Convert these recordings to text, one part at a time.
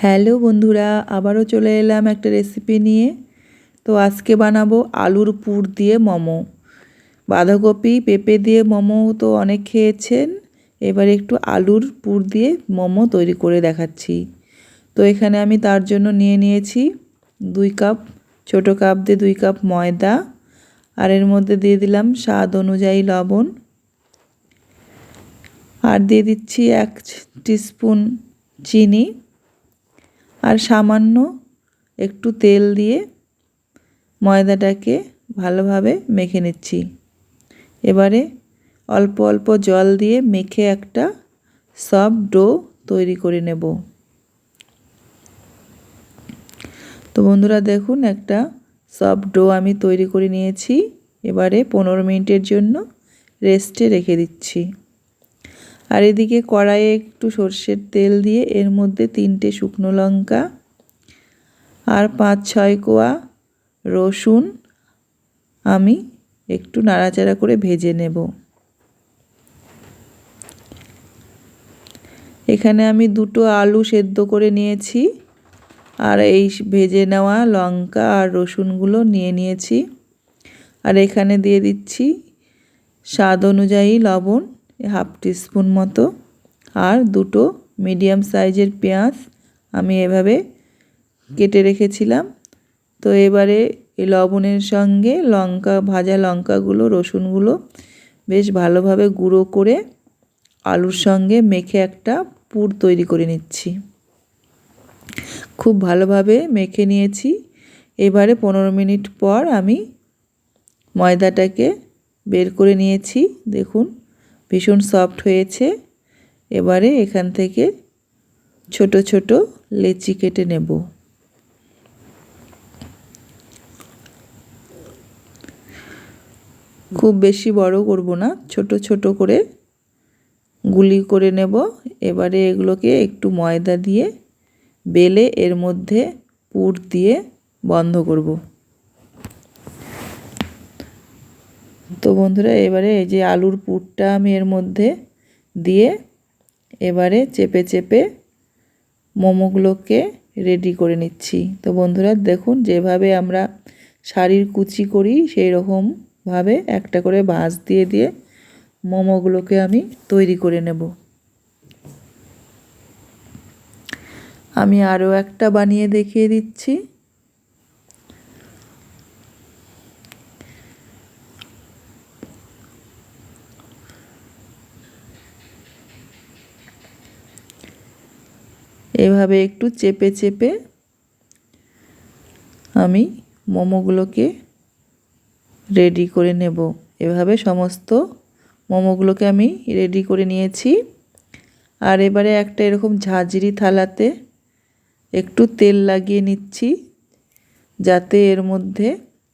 Hello বন্ধুরা, আবারও চলে এলাম একটা রেসিপি নিয়ে। তো আজকে বানাবো আলুর পুর দিয়ে মোমো। বাঁধাকপি, পেঁপে দিয়ে মোমো তো অনেক খেয়েছেন। এবার একটু আলুর পুর দিয়ে মোমো তৈরি করে দেখাচ্ছি। তো এখানে আমি তার জন্য নিয়ে নিয়েছি দুই কাপ, ছোট কাপ দিয়ে দুই কাপ ময়দা। আর এর মধ্যে দিয়ে দিলাম স্বাদ অনুযায়ী লবণ। আর দিয়ে দিচ্ছি এক টিস্পুন চিনি। আর সামান্য একটু তেল দিয়ে ময়দাটাকে ভালোভাবে মেখে নিচ্ছি। এবারে অল্প অল্প জল দিয়ে মেখে একটা সফট ডো তৈরি করে নেব। তো বন্ধুরা দেখুন, একটা সফট ডো আমি তৈরি করে নিয়েছি। এবারে পনেরো মিনিটের জন্য রেস্টে রেখে দিচ্ছি। আর এদিকে কড়াইয়ে একটু সর্ষের তেল দিয়ে এর মধ্যে তিনটে শুকনো লঙ্কা আর পাঁচ ছয় কোয়া রসুন আমি একটু নাড়াচাড়া করে ভেজে নেব। এখানে আমি দুটো আলু সেদ্ধ করে নিয়েছি আর এই ভেজে নেওয়া লঙ্কা আর রসুনগুলো নিয়ে নিয়েছি। আর এখানে দিয়ে দিচ্ছি স্বাদ অনুযায়ী লবণ। হাফ টিস্পুন মতো আর দুটো মিডিয়াম সাইজের পেঁয়াজ আমি এভাবে কেটে রেখেছিলাম। তো এবারে লবণের সঙ্গে লঙ্কা, ভাজা লঙ্কাগুলো, রসুনগুলো বেশ ভালোভাবে গুঁড়ো করে আলুর সঙ্গে মেখে একটা পুর তৈরি করে নিচ্ছি। খুব ভালোভাবে মেখে নিয়েছি। এবারে পনেরো মিনিট পর আমি ময়দাটাকে বের করে নিয়েছি। দেখুন ভীষণ সফট হয়েছে। এবারে এখান থেকে ছোট ছোট লেচি কেটে নেব। খুব বেশি বড় করব না, ছোট ছোট করে গুলি করে নেব। এবারে এগুলোকে একটু ময়দা দিয়ে বেলে এর মধ্যে পুর দিয়ে বন্ধ করব। তো বন্ধুরা, এবারে এই যে আলুর পুরটা আমি এর মধ্যে দিয়ে এবারে চেপে চেপে মোমোগুলোকে রেডি করে নিচ্ছি। তো বন্ধুরা, দেখুন যেভাবে আমরা শাড়ির কুচি করি সেই রকমভাবে একটা করে বাঁশ দিয়ে দিয়ে মোমোগুলোকে আমি তৈরি করে নেব। আমি আরও একটা বানিয়ে দেখিয়ে দিচ্ছি। এভাবে একটু চেপে চেপে আমি মোমোগুলোকে রেডি করে নেব। এভাবে সমস্ত মোমোগুলোকে আমি রেডি করে নিয়েছি। আর এবারে একটা এরকম ঝাঁঝরি থালাতে একটু তেল লাগিয়ে নিচ্ছি, যাতে এর মধ্যে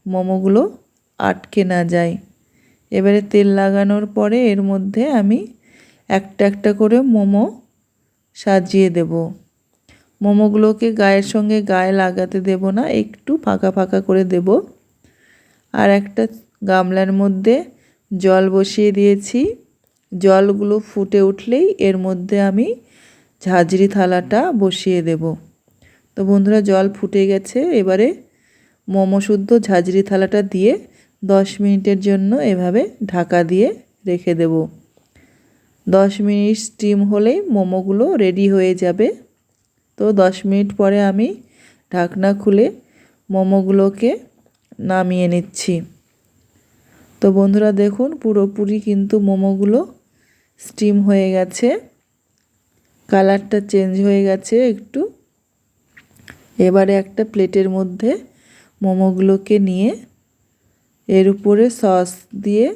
মোমোগুলো আটকে না যায়। এবারে তেল লাগানোর পরে এর মধ্যে আমি একটা একটা করে মোমো সাজিয়ে দেবো। মোমোগুলোকে গায়ের সঙ্গে গায়ে লাগাতে দেব না, একটু ফাঁকা ফাঁকা করে দেব। আর একটা গামলার মধ্যে জল বসিয়ে দিয়েছি। জলগুলো ফুটে উঠলেই এর মধ্যে আমি ঝাঁঝরি থালাটা বসিয়ে দেব। তো বন্ধুরা, জল ফুটে গেছে। এবারে মোমো শুদ্ধ ঝাঁঝরি থালাটা দিয়ে দশ মিনিটের জন্য এভাবে ঢাকা দিয়ে রেখে দেব। দশ মিনিট স্টিম হলেই মোমোগুলো রেডি হয়ে যাবে। তো দশ মিনিট পরে আমি ঢাকনা খুলে মোমোগুলোকে নামিয়ে নিচ্ছি। তো বন্ধুরা দেখুন, পুরোপুরি কিন্তু মোমোগুলো স্টিম হয়ে গেছে। কালারটা চেঞ্জ হয়ে গেছে একটু। এবারে একটা প্লেটের মধ্যে মোমোগুলোকে নিয়ে এর উপরে সস দিয়ে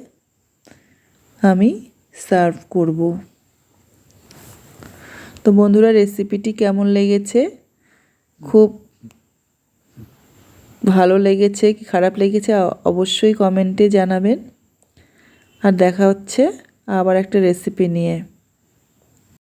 আমি সার্ভ করব। তো বন্ধুরা রেসিপিটি কেমন লেগেছে? খুব ভালো লেগেছে কি খারাপ লেগেছে অবশ্যই কমেন্টে জানাবেন। আর দেখা হচ্ছে আবার একটা রেসিপি নিয়ে।